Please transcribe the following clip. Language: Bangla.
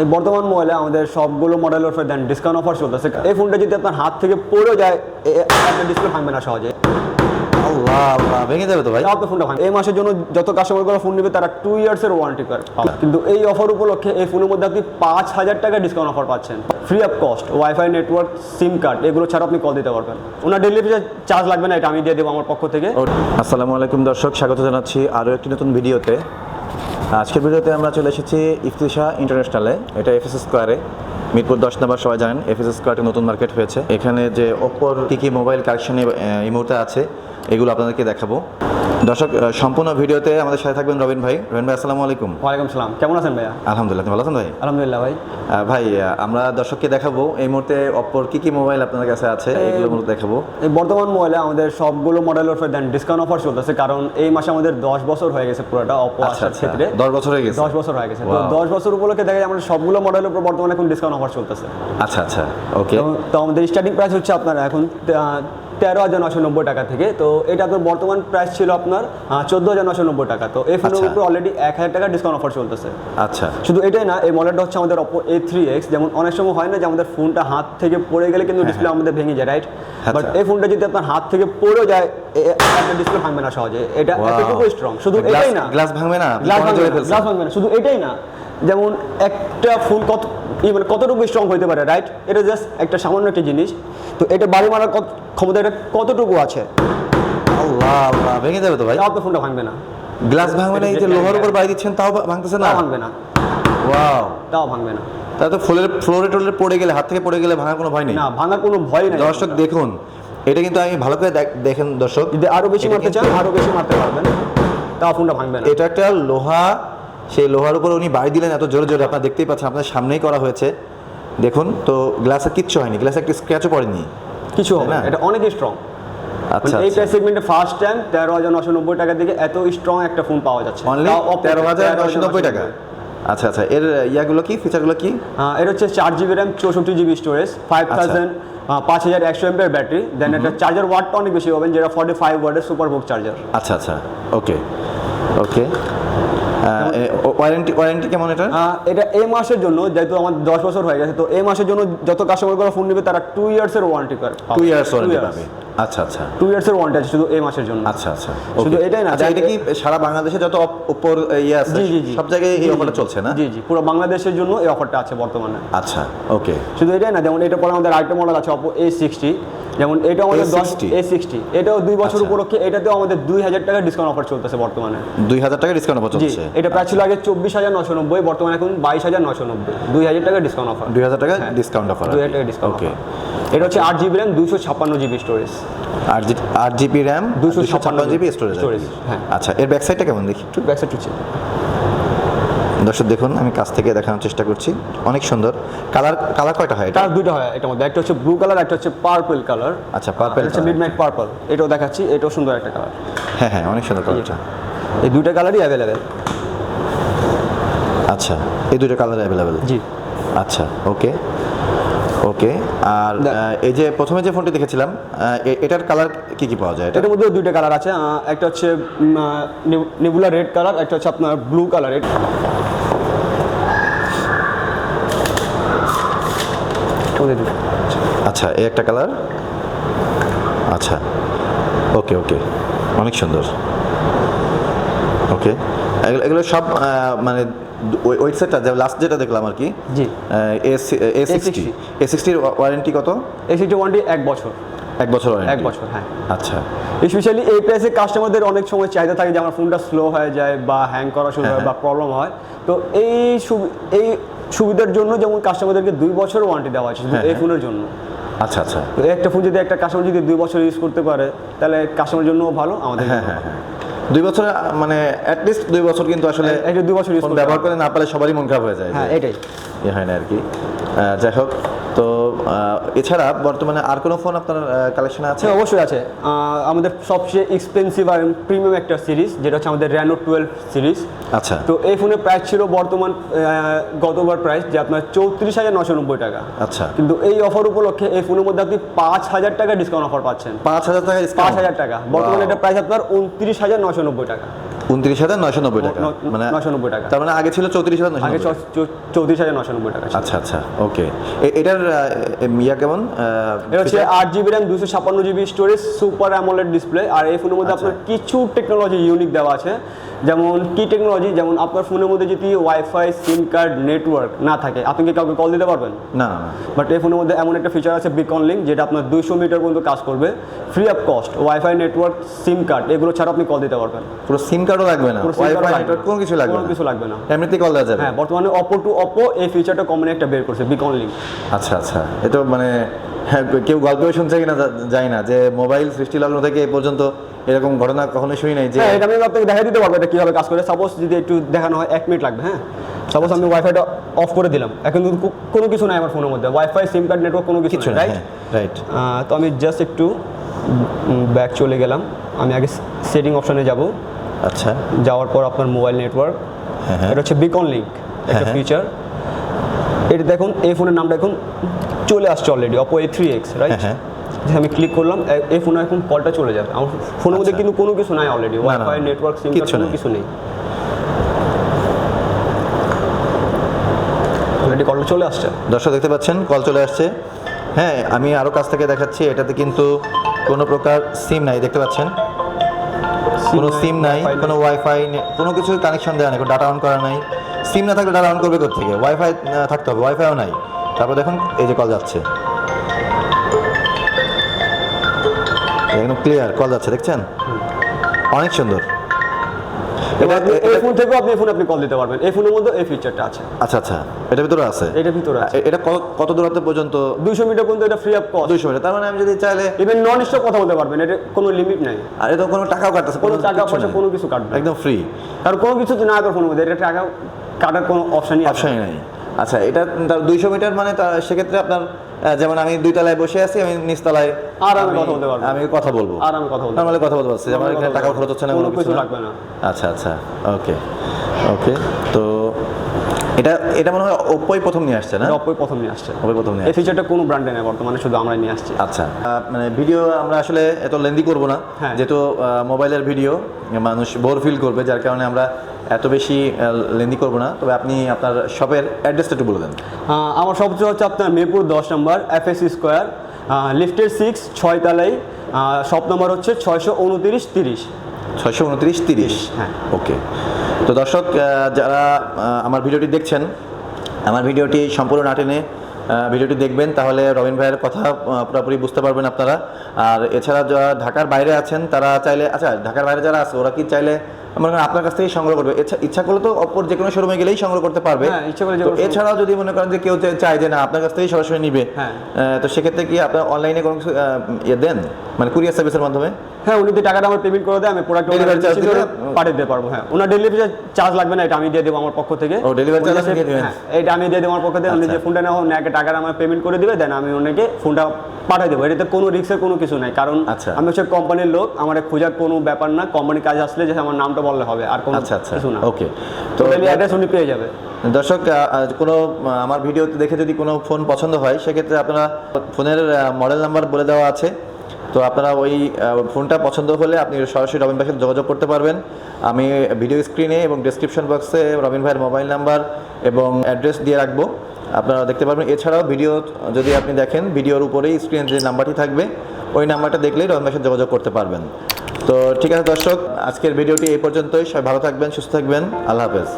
এই বর্তমান মোবাইলে আমাদের সবগুলো মডেলের উপর দেন ডিসকাউন্ট অফার চলতেছে। এই ফোনটা যদি আপনার হাত থেকে পড়ে যায় আপনার ডিসপ্লে ভাঙবে না সহজে। আল্লাহ ভেঙে যাবে তো ভাই। আপনার ফোনটা ভাঙবে। এই মাসের জন্য যত কাস্টমারগুলো ফোন নেবে তারা টু ইয়ার্সের ওয়ারেন্টি কার্ড কিন্তু এই অফার উপলক্ষে এই ফোনের মধ্যে আপনি পাঁচ হাজার টাকা ডিসকাউন্ট অফার পাচ্ছেন। Free of cost wifi network SIM card এগুলো ছাড়া আপনি কল দিতে পারবেন। ওনার ডেলিভারি চার্জ লাগবে না এটা আমি দিয়ে দেবো আমার পক্ষ থেকে। আসসালামু আলাইকুম দর্শক স্বাগত জানাচ্ছি আরও একটি নতুন ভিডিওতে আজকের ভিডিওতে আমরা চলে এসেছি ইফতিশা ইন্টারন্যাশনালে, এটা এফএস স্কোয়ারে মিরপুর দশ নম্বর সবাই জানেন এফএস স্কোয়ারে নতুন মার্কেট হয়েছে। এখানে যে ওপ্পোর কী কী মোবাইল কালেকশনে এই মুহূর্তে আছে এগুলো আপনাদেরকে দেখাবো। দর্শক সম্পূর্ণ ভিডিওতে আমাদের সাথে থাকবেন রবিন ভাই। রবিন ভাই আসসালামু আলাইকুম। ওয়ালাইকুম সালাম। কেমন আছেন ভাইয়া? আলহামদুলিল্লাহ আপনি ভালো আছেন ভাই? আলহামদুলিল্লাহ ভাই। ভাই আমরা দর্শককে দেখাবো। এই মুহূর্তে অপর কি কি মোবাইল আপনাদের কাছে আছে এগুলো মূলত দেখাবো। এই বর্তমান মোবাইলে আমাদের সবগুলো মডেলের উপর দেন ডিসকাউন্ট অফার চলতেছে কারণ এই মাসে আমাদের দশ বছর হয়ে গেছে পুরোটা অপো আচ্ছা আসার আচ্ছা। ক্ষেত্রে। দশ বছর হয়ে গেছে। দশ বছর হয়ে গেছে। তো Wow. দশ বছর উপলক্ষে দেখা যায় আমাদের সবগুলো মডেলের উপর বর্তমানে এখন ডিসকাউন্ট অফার চলতেছে। আচ্ছা আচ্ছা। ওকে তো- আমাদের স্টার্টিং প্রাইস হচ্ছে আপনার এখন তেরো হাজার নশো নব্বই টাকা থেকে। তো এটা আপনার বর্তমান প্রাইস ছিল আপনার চোদ্দ হাজার নশো নব্বই টাকা। তো এই ফোনের। উপর অলরেডি এক হাজার টাকা ডিসকাউন্ট অফার চলতেছে। আচ্ছা। শুধু এটাই না এই মডেলটা হচ্ছে আমাদের অপো এ থ্রি এক্স যেমন অনেক সময় হয় না যে আমাদের ফোনটা হাত থেকে পড়ে গেলে কিন্তু ডিসপ্লে আমাদের ভেঙে যায় রাইট বাট আচ্ছা। এই ফোনটা যদি আপনার হাত থেকে পড়ে যায় আপনার ডিসপ্লে ভাঙবে না সহজে। এটা এতটুকু স্ট্রং শুধু এটাই না। গ্লাস ভাঙবে না গ্লাস ভাঙবে জড়িয়ে না, ফেলছেন। গ্লাস ভাঙবে না। শুধু এটাই না। যেমন একটা ফোন কত মানে কতটুকু স্ট্রং হতে পারে রাইট এটা জাস্ট একটা সামান্য একটা জিনিস। তো এটা বাড়ি মারার ক্ষমতা এটা কতটুকু আছে? আল্লাহ আল্লাহ ভেঙে যাবে তো ভাই। আপনার ফোনটা ভাঙবে না। গ্লাস ভাঙবে না এই যে লোহার উপর বাড়ি দিচ্ছেন তাও ভাঙতেছে না? ভাঙবে না। ওয়াও। তাও ভাঙবে না। তাহলে তো ফ্লোরে ফ্লোরে টোলে পড়ে গেলে হাত থেকে পড়ে গেলে ভাঙার কোনো ভয় নেই? না ভাঙার কোনো ভয় নেই। দর্শক দেখুন এটা কিন্তু আমি ভালো করে দেখ- দেখেন দর্শক। যদি আরও বেশি মারতে চান আরও বেশি মারতে পারবেন। তাও ফোনটা ভাঙবে না। এটা একটা লোহা সেই লোহার উপর উনি বাড়ি দিলেন এত জোরে জোরে আপনারা দেখতেই পাচ্ছেন আপনার সামনেই করা হয়েছে। দেখুন তো গ্লাসে কিচ্ছু হয়নি গ্লাসে একটা স্ক্র্যাচও পড়েনি। কিছু হবে না? এটা অনেক স্ট্রং আচ্ছা এই আচ্ছা। প্রাইস সেগমেন্টে ফার্স্ট টাইম তেরো হাজার নশো নব্বই টাকা দিকে এত স্ট্রং একটা ফোন পাওয়া যাচ্ছে। অনলি তেরো হাজার 13,990 নশো নব্বই টাকা। আচ্ছা আচ্ছা এর ইয়াগুলো কি? ফিচারগুলো কি? আহ, এর হচ্ছে চার জিবি র্যাম চৌষট্টি জিবি স্টোরেজ ফাইভ। থাউজেন্ড পাঁচ হাজার একশো এমপের ব্যাটারি দেন এটা চার্জার ওয়াটটা অনেক বেশি পাবেন যেটা ফর্টি ফাইভ ওয়ার্ডের সুপার বুক চার্জার আচ্ছা আচ্ছা ওকে ওকে ওয়ারেন্টি ওয়ারেন্টি কেমন এটা? এটা এই মাসের জন্য যেহেতু আমার দশ বছর হয়ে গেছে তো এই মাসের জন্য যত কাস্টমার কাস্টমারগুলো ফোন নেবে তারা two ইয়ার্সের warranty card two years warranty পাবে। আচ্ছা আচ্ছা। টু ইয়ার্সের ওয়ারেন্টি আছে শুধু এই মাসের জন্য। আচ্ছা আচ্ছা শুধু এটাই না, আচ্ছা এটা কি সারা বাংলাদেশে যত উপর ইয়ে আছে জি জি সব জায়গায় এই অফারটা চলছে না? জি জি পুরো বাংলাদেশের জন্য এই অফারটা আছে বর্তমানে। আচ্ছা ওকে শুধু এটাই না যেমন এটা পরে আমাদের আরেকটা মডেল আছে অপো এ সিক্সটি যেমন এটা আমাদের দশ এ সিক্সটি এটাও দুই বছর আচ্ছা। উপলক্ষে এটাতেও আমাদের দুই হাজার টাকা ডিসকাউন্ট অফার চলতেছে বর্তমানে। দুই হাজার টাকা ডিসকাউন্ট অফার চলছে? এটা প্রায় ছিল আগে চব্বিশ হাজার নশো নব্বই বর্তমানে এখন বাইশ হাজার নশো নব্বই। দুই হাজার টাকা ডিসকাউন্ট অফার দুই হাজার টাকা ডিসকাউন্ট অফার দুই হাজার টাকা ডিসকাউন্ট ওকে এটা হচ্ছে আট জিবি র্যাম দুশো ছাপ্পান্ন জিবি স্টোরেজ আট জি আট জিবি র্যাম দুশো 256 ছাপ্পান্ন জিবি স্টোরেজ storage, হ্যাঁ। আচ্ছা এর ব্যাক সাইডটা কেমন দেখি? একটু ব্যাকসাইড টুচ্ছে দর্শক দেখুন আমি কাছ থেকে দেখানোর চেষ্টা করছি। অনেক সুন্দর। কালার কালার কয়টা হয় এটা? তার দুইটা হয় এটার মধ্যে। একটা হচ্ছে ব্লু কালার একটা হচ্ছে পার্পল কালার আচ্ছা পার্পেল হচ্ছে মিড নাইট পার্পল এটাও দেখাচ্ছি এটাও সুন্দর একটা কালার হ্যাঁ হ্যাঁ অনেক সুন্দর কালারটা এই দুইটা কালারই অ্যাভেলেবেল আচ্ছা এই দুটো কালার অ্যাভেলেবেল জি। আচ্ছা ওকে ওকে আর এই যে প্রথমে যে ফোনটি দেখেছিলাম এটার কালার কি কি পাওয়া যায়? এটার মধ্যেও দুইটা কালার আছে একটা হচ্ছে নেবুলা রেড কালার একটা হচ্ছে আপনার ব্লু কালার আচ্ছা এই একটা কালার? আচ্ছা ওকে ওকে অনেক সুন্দর। ওকে এগুলো সব মানে ওয়েট সেটটা যে লাস্ট যেটা দেখলাম আর কি জি। এ সিক্সটি এ সিক্সটির ওয়ারেন্টি কত? এই সিটি ওয়ানটি এক বছর। এক বছর এক বছর হ্যাঁ। আচ্ছা। স্পেশালি এই প্রাইসে কাস্টমারদের অনেক সময় চাহিদা থাকে যে আমার ফোনটা স্লো হয়ে যায় বা হ্যাং করা শুরু হয় বা প্রবলেম হয়। তো এই এই সুবিধার জন্য যেমন কাস্টমারদেরকে দুই বছর ওয়ারেন্টি দেওয়া আছে হ্যাঁ, এই হ্যাঁ। ফোনের জন্য। আচ্ছা আচ্ছা। একটা ফোন যদি একটা কাস্টমার যদি দুই বছর ইউজ করতে পারে তাহলে কাস্টমার জন্য ভালো আমাদের হ্যাঁ হ্যাঁ হ্যাঁ। দুই বছর মানে অ্যাটলিস্ট দুই বছর কিন্তু আসলে দুই বছর ব্যবহার করে না পারলে সবারই মন খারাপ হয়ে যায় হ্যাঁ এটাই। ইয়ে হয় না আর কি। আহ, যাই হোক তো এছাড়া বর্তমানে আর কোনো ফোন আপনার কালেকশনে আছে? হ্যাঁ অবশ্যই আছে। আমাদের সবচেয়ে এক্সপেন্সিভ আর প্রিমিয়াম একটা সিরিজ যেটা হচ্ছে আমাদের র্যানো টুয়েলভ সিরিজ আচ্ছা। তো এই ফোনের প্রাইস ছিল বর্তমান গতবার প্রাইস যে আপনার চৌত্রিশ হাজার নশো নব্বই টাকা। আচ্ছা। কিন্তু এই অফার উপলক্ষে এই ফোনের মধ্যে আপনি পাঁচ হাজার টাকা ডিসকাউন্ট অফার পাচ্ছেন। পাঁচ হাজার টাকা পাঁচ হাজার টাকা। বর্তমানে এটা প্রাইস আপনার উনত্রিশ হাজার নশো নব্বই টাকা। উনত্রিশ হাজার নয়শো নব্বই টাকা। মানে নয়শো নব্বই টাকা। তার মানে আগে ছিল চৌত্রিশ হাজার আগে চৌত্রিশ হাজার নয়শো নব্বই টাকা আচ্ছা আচ্ছা ওকে। এটার ইয়া কেমন? এটা হচ্ছে আট জিবি র্যাম দুশো ছাপ্পান্ন GB storage super AMOLED display আর এই ফোনের মধ্যে আচ্ছা। আপনার কিছু টেকনোলজি ইউনিক দেওয়া আছে। যেমন কি টেকনোলজি যেমন আপনার ফোনের মধ্যে যদি ওয়াইফাই সিম কার্ড নেটওয়ার্ক না থাকে আপনি কি কাউকে কল দিতে পারবেন? না। বাট এই ফোনের মধ্যে এমন একটা ফিচার আছে বিকন লিঙ্ক যেটা আপনার দুইশো মিটার পর্যন্ত কাজ করবে free of cost wifi network SIM card এগুলো ছাড়া আপনি কল দিতে পারবেন। পুরো সিম কার্ডও লাগবে না? ওয়াইফাই নেটওয়ার্ক কোনো কিছু লাগবে কোনো না? কিছু লাগবে না। এমনিতেই কল দেওয়া যাবে? হ্যাঁ বর্তমানে অপো টু অপো এই ফিচারটা কোম্পানি একটা বের করছে বিকন লিঙ্ক আচ্ছা আচ্ছা। এটা মানে হ্যাঁ কেউ গল্পেও শুনছে কিনা জানি না। যে মোবাইল সৃষ্টি লগ্ন থেকে এ পর্যন্ত এরকম ঘটনা কখনো শুনি নাই যে হ্যাঁ এটা আমি আপনাকে দেখাই দিতে পারব এটা কীভাবে কাজ করে। সাপোজ যদি একটু দেখানো হয় এক মিনিট লাগবে হ্যাঁ? সাপোজ আমি ওয়াইফাইটা অফ করে দিলাম। এখন কিন্তু কোনো কিছু নাই আমার ফোনের মধ্যে। ওয়াইফাই সিম কার্ড নেটওয়ার্ক কোনো কিছু না রাইট হ্যাঁ রাইট তো আমি জাস্ট একটু ব্যাক চলে গেলাম। আমি আগে সেটিং অপশনে যাব। আচ্ছা। যাওয়ার পর আপনার মোবাইল নেটওয়ার্ক হ্যাঁ, হ্যাঁ। এটা হচ্ছে বিকন লিঙ্ক একটা হ্যাঁ। ফিচার এটা দেখুন এই ফোনের নামটা এখন চলে আসছে already Oppo A three X right হ্যাঁ, আমি ক্লিক করলাম এই ফোনে এখন কলটা চলে যাবে। আমার ফোনের মধ্যে আচ্ছা। কিন্তু কোনো কিছু নাই অলরেডি ওয়াইফাই নেটওয়ার্ক সিম কোনো নেই। কিছু নেই। অলরেডি কলটা চলে আসছে। দর্শক দেখতে পাচ্ছেন কল চলে আসছে। হ্যাঁ আমি আরও কাছ থেকে দেখাচ্ছি এটাতে কিন্তু কোনো প্রকার সিম নাই দেখতে পাচ্ছেন? কোনো সিম নাই কোনো ওয়াইফাই কোনো কিছু কানেকশন দেওয়া নেই কোনো ডাটা অন করা নাই। সিম না থাকলে ডাটা অন করবে কোথেকে ওয়াইফাই থাকতে হবে ওয়াইফাইও নাই। তারপর দেখুন এই যে কল যাচ্ছে। একদম ক্লিয়ার কল যাচ্ছে দেখছেন? অনেক সুন্দর। এই ফোন থেকেও আপনি ফোনে আপনি কল দিতে পারবেন। এই ফোনের মধ্যে এই ফিচারটা আছে। আচ্ছা আচ্ছা ভিতরে আছে? এটার ভিতরে আছে। এটা কত দূরত্ব পর্যন্ত? দুইশো মিটার পর্যন্ত এটা ফ্রি অফ কস্ট দুইশো মিটার তার মানে আমি যদি চাইলে ইভেন নন স্টপ কথা বলতে পারবেন এটা কোনো লিমিট নাই। আর এটা কোনো টাকাও কাটতেছে কোনো টাকা কিচ্ছু পয়সা কোনো কিছু কাটবে একদম ফ্রি কারণ কোনো কিছু না করে ফোনের মধ্যে এটা টাকা কাটার কোনো অপশনই আছে অপশনই নাই। আচ্ছা এটা তার দুইশো মিটার মানে সেক্ষেত্রে আপনার যেমন আমি দুই তলায় বসে আছি আমি নিচতলায় আর আমি আমি- কথা বলতে পারব। আমি কথা বলব। আর কথা বলব নরমালি কথা বলতে পারছি। আমার এখানে টাকা খরচ হচ্ছে না কোনো কিছু লাগবে না। আচ্ছা আচ্ছা ওকে ওকে তো এটা এটা মনে হয় ওপ্পোই প্রথম নিয়ে আসছে না? এটা প্রথম নিয়ে আসছে। ওপ্পোই প্রথম নিয়ে এই ফিচারটা কোনো ব্র্যান্ডে নেই বর্তমানে শুধু আমরাই নিয়ে আসছি। আচ্ছা মানে ভিডিও আমরা আসলে এত লেন্দি করব না হ্যাঁ। যেহেতু মোবাইলের ভিডিও মানুষ বোর ফিল করবে যার কারণে আমরা এত বেশি লেন্দি করব না। তবে আপনি আপনার শপের অ্যাড্রেসটা একটু বলে দেন। আমার সবচেয়ে হচ্ছে আপনার মিরপুর দশ নম্বর এফ এস স্কোয়ার লিফটের সিক্স ছয় তালাই শপ নম্বর হচ্ছে ছয়শো উনতিরিশ তিরিশ। ছয়শো উনত্রিশ তিরিশ। হ্যাঁ। ওকে তো দর্শক যারা আমার ভিডিওটি দেখছেন আমার ভিডিওটি সম্পূর্ণ না টেনে ভিডিওটি দেখবেন তাহলে রবিন ভাইয়ের কথা পুরোপুরি বুঝতে পারবেন আপনারা। আর এছাড়া যারা ঢাকার বাইরে আছেন তারা চাইলে আচ্ছা ঢাকার বাইরে যারা আছে ওরা কি চাইলে মনে করেন আপনার কাছ থেকেই সংগ্রহ করবে। ইচ্ছা করলে তো অপর যে কোনো শোরুমে গেলেই সংগ্রহ করতে পারবে। হ্যাঁ, এছাড়াও যদি মনে করেন যে কেউ চায় যে না আপনার কাছ থেকেই সরাসরি নিবে হ্যাঁ। তো সেক্ষেত্রে কি আপনার অনলাইনে কোনো কিছু ইয়ে দেন? মানে কুরিয়ার সার্ভিসের মাধ্যমে? হ্যাঁ উনি যদি টাকাটা আমার পেমেন্ট করে দেয় আমি প্রোডাক্ট charge দিলে? পাঠিয়ে দিতে পারব হ্যাঁ। ওনার ডেলিভারি চার্জ লাগবে না এটা আমি দিয়ে দেবো আমার পক্ষ থেকে। ও, দিবেন? হ্যাঁ, এটা আমি দিয়ে দেবো আমার পক্ষ থেকে। উনি আচ্ছা। যে ফোনটা নেওয়া ওনাকে টাকাটা আমার পেমেন্ট করে দিবে দেন আমি ওনাকে ফোনটা পাঠিয়ে দেবো। এটাতে কোনো রিক্সের কোনো কিছু নাই কারণ আচ্ছা। আমি হচ্ছে কোম্পানির লোক আমার খোঁজার কোনো ব্যাপার না। কোম্পানির কাজ আসলে যে আমার নামটা বললে হবে আর কোনো আচ্ছা আচ্ছা। কিছু না। ওকে তো অ্যাড্রেস উনি পেয়ে যাবে। দর্শক কোনো আমার ভিডিও দেখে যদি কোনো ফোন পছন্দ হয় সেক্ষেত্রে আপনারা ফোনের মডেল নাম্বার বলে দেওয়া আছে। তো আপনারা ওই ফোনটা পছন্দ হলে আপনি সরাসরি রবিন ভাইয়ের সাথে যোগাযোগ করতে পারবেন। আমি ভিডিও স্ক্রিনে এবং ডেসক্রিপশন বক্সে রবিন ভাইয়ের মোবাইল নাম্বার এবং অ্যাড্রেস দিয়ে রাখব। আপনারা দেখতে পারবেন। এছাড়াও ভিডিও যদি আপনি দেখেন ভিডিওর উপরেই স্ক্রিনে যে নাম্বারটি থাকবে, ওই নাম্বারটা দেখলেই রবিন ভাইয়ের সাথে যোগাযোগ করতে পারবেন। তো ঠিক আছে দর্শক, আজকের ভিডিওটি এই পর্যন্তই। সবাই ভালো থাকবেন, সুস্থ থাকবেন। আল্লাহ হাফেজ।